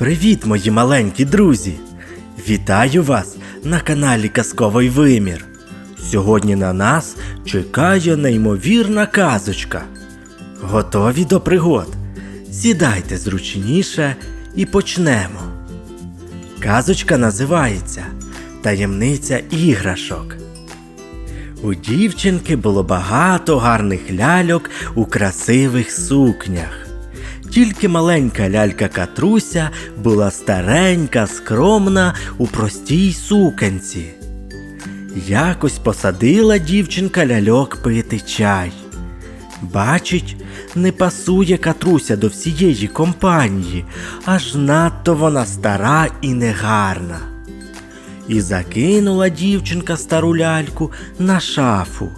Привіт, мої маленькі друзі! Вітаю вас на каналі Казковий Вимір. Сьогодні на нас чекає неймовірна казочка. Готові до пригод? Сідайте зручніше і почнемо. Казочка називається Таємниця іграшок. У дівчинки було багато гарних ляльок у красивих сукнях. Тільки маленька лялька Катруся була старенька, скромна у простій суканці. Якось посадила дівчинка ляльок пити чай. Бачить, не пасує Катруся до всієї компанії, аж надто вона стара і негарна. І закинула дівчинка стару ляльку на шафу.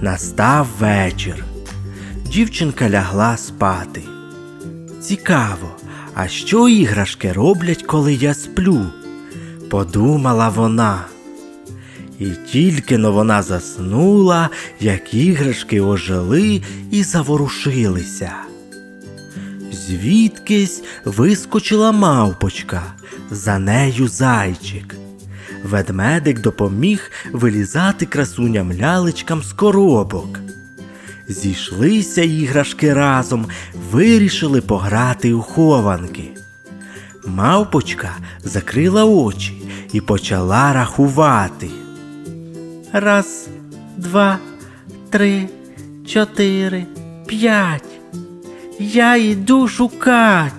Настав вечір. Дівчинка лягла спати. Цікаво, а що іграшки роблять, коли я сплю? Подумала вона. І тільки но вона заснула, як іграшки ожили і заворушилися. Звідкись вискочила мавпочка, за нею зайчик. Ведмедик допоміг вилізати красуням лялечкам з коробок. Зійшлися іграшки разом, вирішили пограти у хованки. Мавпочка закрила очі і почала рахувати. Раз, два, три, чотири, п'ять. Я йду шукать.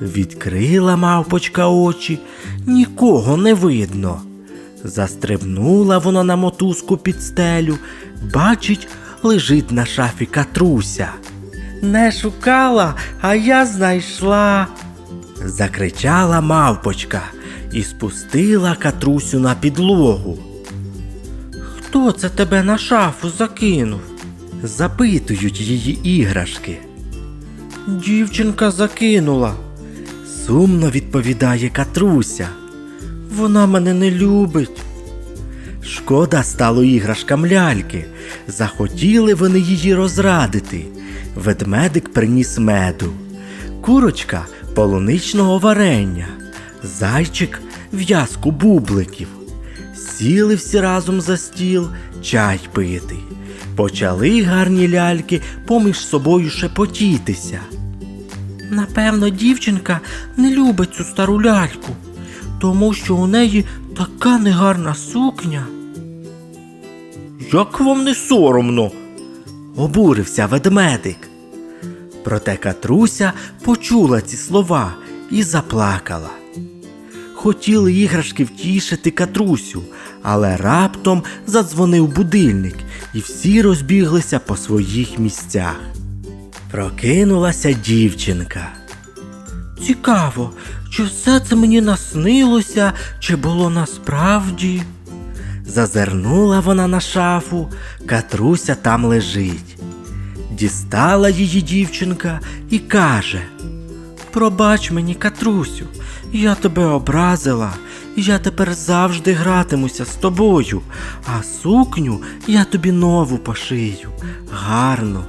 Відкрила мавпочка очі, нікого не видно. Застрибнула вона на мотузку під стелю, бачить, лежить на шафі катруся. Не шукала, а я знайшла. Закричала мавпочка і спустила катрусю на підлогу. Хто це тебе на шафу закинув? Запитують її іграшки. Дівчинка закинула. Сумно відповідає Катруся. Вона мене не любить. Шкода стало іграшкам ляльки. Захотіли вони її розрадити. Ведмедик приніс меду, курочка полуничного варення, зайчик в'язку бубликів. Сіли всі разом за стіл чай пити. Почали гарні ляльки поміж собою шепотітися. Напевно, дівчинка не любить цю стару ляльку, тому що у неї така негарна сукня. Як вам не соромно? обурився ведмедик. Проте Катруся почула ці слова і заплакала. Хотіли іграшки втішити Катрусю, але раптом задзвонив будильник, і всі розбіглися по своїх місцях. Прокинулася дівчинка. Цікаво, чи все це мені наснилося, чи було насправді? Зазирнула вона на шафу, Катруся там лежить. Дістала її дівчинка і каже: Пробач мені, Катрусю, я тебе образила, я тепер завжди гратимуся з тобою, а сукню я тобі нову пошию, гарну.